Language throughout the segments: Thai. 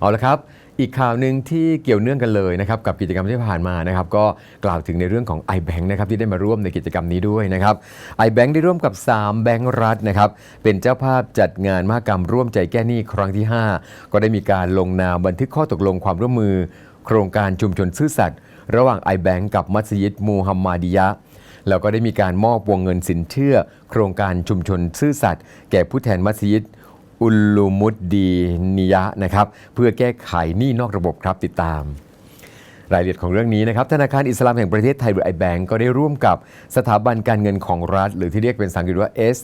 เอาละครับอีกข่าวหนึ่งที่เกี่ยวเนื่องกันเลยนะครับกับกิจกรรมที่ผ่านมานะครับก็กล่าวถึงในเรื่องของ iBank นะครับที่ได้มาร่วมในกิจกรรมนี้ด้วยนะครับ iBank ได้ร่วมกับ 3 แบงก์รัฐนะครับเป็นเจ้าภาพจัดงานมหกรรมร่วมใจแก้หนี้ครั้งที่ 5 ก็ได้มีการลงนามบันทึกข้อตกลงความร่วมมือ โครงการชุมชนซื่อสัตย์ระหว่าง iBank กับมัสยิดมูฮัมมัดียะแล้วก็ได้มีการมอบวงเงินสินเชื่อ โครงการชุมชนซื่อสัตย์แก่ผู้แทนมัสยิด อุลูมุดดีนิยะนะครับเพื่อแก้ไขหนี้นอกระบบครับติดตาม รายละเอียดของเรื่องนี้นะครับธนาคารอิสลามแห่งประเทศไทยหรือ iBank ก็ได้ร่วมกับสถาบันการเงินของรัฐ หรือที่เรียกเป็นภาษาอังกฤษว่า S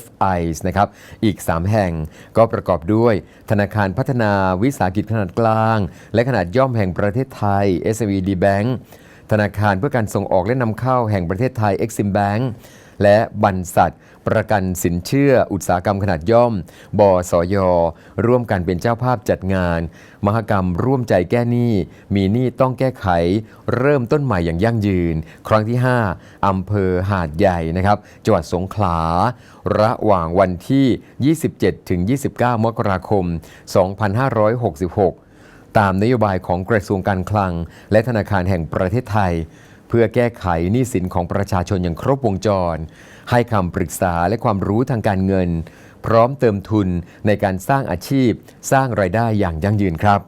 FI นะครับ อีก 3 แห่งก็ประกอบด้วย ธนาคารพัฒนาวิสาหกิจขนาดกลาง และขนาดย่อมแห่งประเทศไทย SVD Bank ธนาคารเพื่อการส่งออกและนำเข้าแห่งประเทศไทย Exim Bank และบรรษัท ประกันสินเชื่ออุตสาหกรรมขนาดย่อม บสย ร่วมกันเป็นเจ้าภาพจัดงาน มหกรรมร่วมใจแก้หนี้ มีหนี้ต้องแก้ไข เริ่มต้นใหม่อย่างยั่งยืน ครั้งที่ 5 อำเภอหาดใหญ่นะครับ จังหวัดสงขลา ระหว่างวันที่ 27 ถึง 29 มกราคม 2566 ตามนโยบายของกระทรวงการคลัง และธนาคารแห่งประเทศไทย พื่อแก้ไขหนี้สินของประชาชนอย่างครบวงจร ให้คำปรึกษาและความรู้ทางการเงิน พร้อมเติมทุนในการสร้างอาชีพ สร้างรายได้อย่างยั่งยืนครับ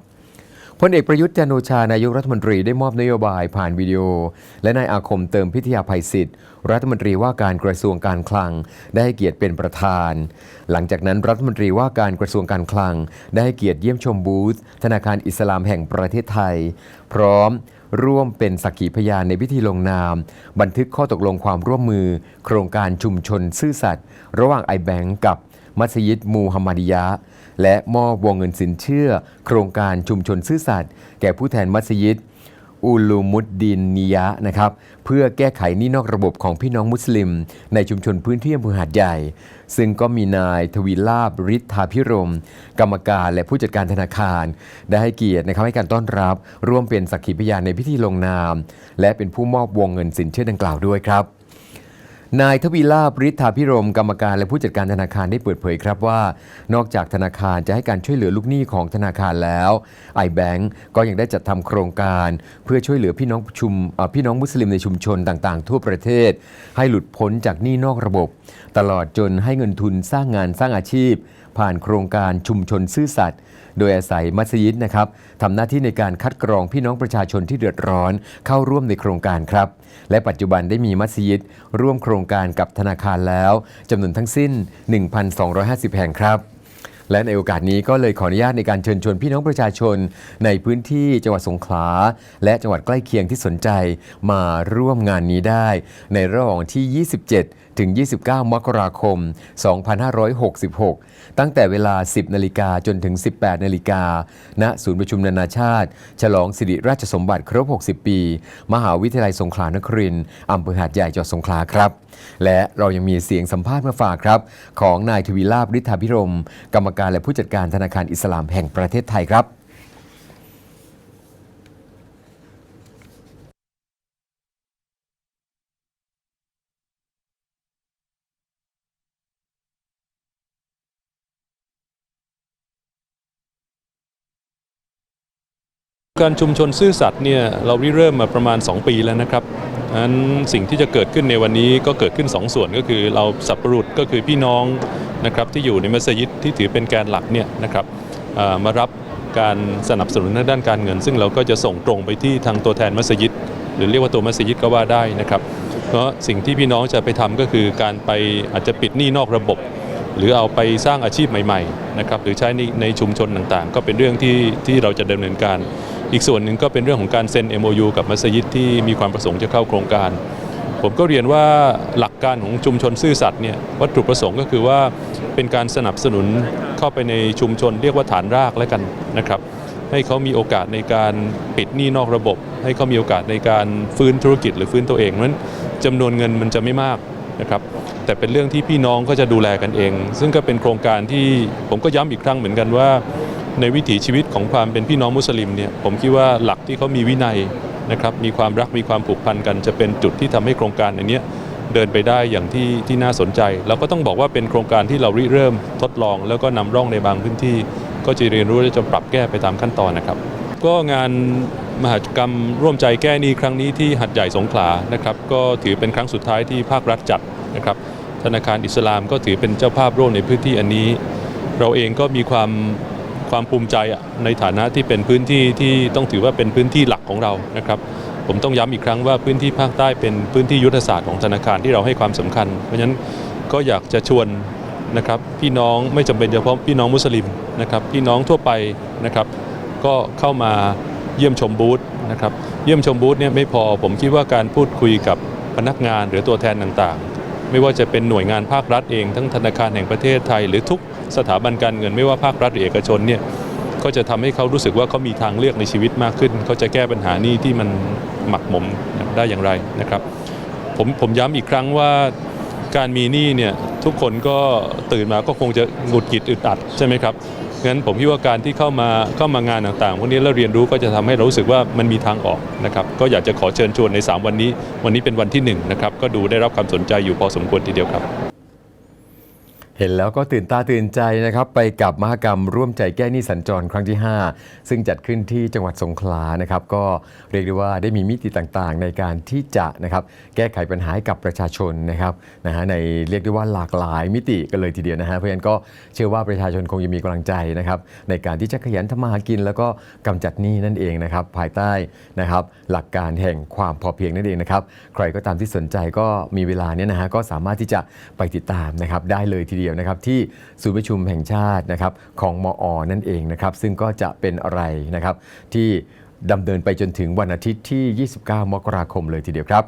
พลเอกประยุทธ์จันโอชานายกรัฐมนตรีได้มอบนโยบายผ่านวิดีโอ และนายอาคมเติมพิทยาภัยศิษย์รัฐมนตรีว่าการกระทรวงการคลัง ได้ให้เกียรติเป็นประธาน หลังจากนั้นรัฐมนตรีว่าการกระทรวงการคลัง ได้ให้เกียรติเยี่ยมชมบูธธนาคารอิสลามแห่งประเทศไทย พร้อม ร่วมเป็นสักขีพยานในพิธีลงนาม บันทึกข้อตกลงความร่วมมือ โครงการชุมชนซื่อสัตย์ระหว่างไอแบงก์กับมัสยิดมูฮัมมัดิยะ และมอบวงเงินสินเชื่อ โครงการชุมชนซื่อสัตย์แก่ผู้แทนมัสยิด อูลูมุดดินนิยะนะครับเพื่อแก้ไขหนี้นอกระบบของพี่น้องมุสลิม ในชุมชนพื้นที่อำเภอหาดใหญ่ ซึ่งก็มีนายทวีลาบฤทธาพิรม กรรมการและผู้จัดการธนาคาร ได้ให้เกียรตินะครับให้การต้อนรับ ร่วมเป็นสักขีพยานในพิธีลงนาม และเป็นผู้มอบวงเงินสินเชื่อดังกล่าวด้วยครับ นายทวีลาบฤทธาพิรมกรรมการและผู้จัดการธนาคารได้เปิดเผยครับว่า นอกจากธนาคารจะให้การช่วยเหลือลูกหนี้ของธนาคารแล้ว iBank ก็ยังได้จัดทำโครงการ เพื่อช่วยเหลือพี่น้องชุมพี่น้องมุสลิมในชุมชนต่างๆ ทั่วประเทศ ให้หลุดพ้นจากหนี้นอกระบบ ตลอดจนให้เงินทุนสร้างงานสร้างอาชีพ ผ่านโครงการชุมชนซื่อสัตย์ โดยอาศัยมัสยิดนะครับทำหน้าที่ในการคัดกรองพี่น้องประชาชนที่เดือดร้อนเข้าร่วมในโครงการครับ และปัจจุบันได้มีมัสยิดร่วมโครงการกับธนาคารแล้วจำนวนทั้งสิ้น 1,250 แห่งครับและในโอกาสนี้ก็เลยขออนุญาตในการเชิญชวนพี่น้องประชาชน ในพื้นที่จังหวัดสงขลา และจังหวัดใกล้เคียงที่สนใจมาร่วมงานนี้ได้ ในระหว่างที่ 27 ถึง 29 มกราคม 2566 ตั้งแต่เวลา 10 นาฬิกาจนถึง 18 นาฬิกา ณ ศูนย์ประชุมนานาชาติ ฉลองสิริราชสมบัติครบ 60 ปี มหาวิทยาลัยสงขลานครินทร์อำเภอหาดใหญ่จังหวัดสงขลาครับ และเรายังมีเสียงสัมภาษณ์มาฝากครับ ของนายทวีลาบฤทธาพิรม กรรมการและผู้จัดการธนาคารอิสลามแห่งประเทศไทยครับ การชุมชนซื่อสัตย์เนี่ยเราริเริ่มมาประมาณ 2 ปีแล้วนะครับอันสิ่งที่จะเกิดขึ้นในวันนี้ก็เกิดขึ้น2ส่วนก็คือเราสับปรุษก็คือพี่น้องนะครับที่อยู่ในมัสยิดที่ถือเป็นแกนหลักเนี่ยนะครับมารับการสนับสนุนทางด้านการเงิน ซึ่งเราก็จะส่งตรงไปที่ทางตัวแทนมัสยิด หรือเรียกว่าตัวมัสยิดก็ว่าได้นะครับเพราะสิ่งที่พี่น้องจะไปทำก็คือการไปอาจจะปิดหนี้นอกระบบ หรือเอาไปสร้างอาชีพใหม่ๆนะครับหรือใช้ในในชุมชนต่างๆ ก็เป็นเรื่องที่ที่เราจะดำเนินการ อีกส่วนหนึ่งก็เป็นเรื่องของการเซ็น MOU กับมัสยิดที่มีความประสงค์จะเข้าโครงการ ผมก็เรียนว่าหลักการของชุมชนซื่อสัตย์เนี่ยวัตถุประสงค์ก็คือว่าเป็นการสนับสนุนเข้าไปในชุมชนเรียกว่าฐานรากแล้วกันนะครับให้เขามีโอกาสในการปิดหนี้นอกระบบ ให้เขามีโอกาสในการฟื้นธุรกิจหรือฟื้นตัวเองเพราะฉะนั้นจำนวนเงินมันจะไม่มากนะครับแต่เป็นเรื่องที่พี่น้องก็จะดูแลกันเอง ซึ่งก็เป็นโครงการที่ผมก็ย้ำอีกครั้งเหมือนกันว่า ในวิถีชีวิตของความเป็นพี่น้องมุสลิมเนี่ยผมคิดว่าหลักที่เขามีวินัยนะครับมีความรักมีความผูกพันกันจะเป็นจุดที่ทำให้โครงการอันนี้เดินไปได้อย่างที่ที่น่าสนใจเราก็ต้องบอกว่าเป็นโครงการที่เราริเริ่มทดลอง แล้วก็นำร่องในบางพื้นที่ ก็จะเรียนรู้และจะปรับแก้ไปตามขั้นตอนนะครับ ก็งานมหกรรมร่วมใจแก้หนี้ครั้งนี้ที่หัดใหญ่สงขลานะครับก็ถือเป็นครั้งสุดท้ายที่ภาครัฐจัดนะครับธนาคารอิสลามก็ถือเป็นเจ้าภาพร่วมในพื้นที่อันนี้ เราเองก็มีความ ความภูมิใจในฐานะที่เป็นพื้นที่ที่ต้องถือว่าเป็นพื้นที่หลักของเรานะครับ ผมต้องย้ำอีกครั้งว่าพื้นที่ภาคใต้เป็นพื้นที่ยุทธศาสตร์ของธนาคารที่เราให้ความสำคัญ เพราะฉะนั้นก็อยากจะชวนนะครับพี่น้องไม่จำเป็นเฉพาะพี่น้องมุสลิมนะครับพี่น้องทั่วไปนะครับก็เข้ามาเยี่ยมชมบูธนะครับเยี่ยมชมบูธเนี่ยไม่พอผมคิดว่าการพูดคุยกับพนักงานหรือตัวแทนต่างๆ ไม่ว่าจะเป็นหน่วยงานภาครัฐเอง ทั้งธนาคารแห่งประเทศไทยหรือทุก สถาบันการเงินไม่ว่าภาครัฐหรือเอกชนเนี่ยก็จะทำให้เขารู้สึกว่าเขามีทางเลือกในชีวิตมากขึ้น เขาจะแก้ปัญหานี้ที่มันหมักหมมได้อย่างไรนะครับ ผมผมย้ำอีกครั้งว่าการมีหนี้เนี่ยทุกคนก็ตื่นมาก็คงจะหงุดหงิดอึดอัดใช่ไหมครับงั้นผมคิดว่าการที่เข้ามาเข้ามางานต่างๆพวกนี้แล้วเรียนรู้ก็จะทำให้เรารู้สึกว่ามันมีทางออกนะครับก็อยากจะขอเชิญชวนใน 3 วันนี้ วันนี้เป็นวันที่1นะครับก็ดูได้รับความสนใจอยู่พอสมควรทีเดียวครับ เห็นแล้วก็ตื่นตาตื่นใจนะครับ ไปกับมหกรรมร่วมใจแก้หนี้สัญจรครั้งที่ 5 ซึ่งจัดขึ้นที่จังหวัดสงขลานะครับ ก็เรียกได้ว่าได้มีมิติต่างๆ ในการที่จะนะครับแก้ไขปัญหาให้กับประชาชนนะครับนะฮะในเรียกได้ว่าหลากหลายมิติกันเลยทีเดียวนะฮะเพราะฉะนั้นก็เชื่อว่าประชาชนคงจะมีกำลังใจนะครับ ในการที่จะขยันทำมาหากิน แล้วก็กำจัดหนี้นั่นเองนะครับ ภายใต้นะครับ หลักการแห่งความพอเพียงนั่นเองนะครับ ใครก็ตามที่สนใจก็มีเวลาเนี่ยนะฮะก็สามารถที่จะไปติดตามนะครับได้เลยทีเดียวดียวนะครับที่ศูนย์ประชุมแห่งชาตินะครับของมอ นั่นเองนะครับซึ่งก็จะเป็นอะไรนะครับที่ดำเนินไปจนถึงวันอาทิตย์ที่ 29 มกราคมเลยทีเดียวครับ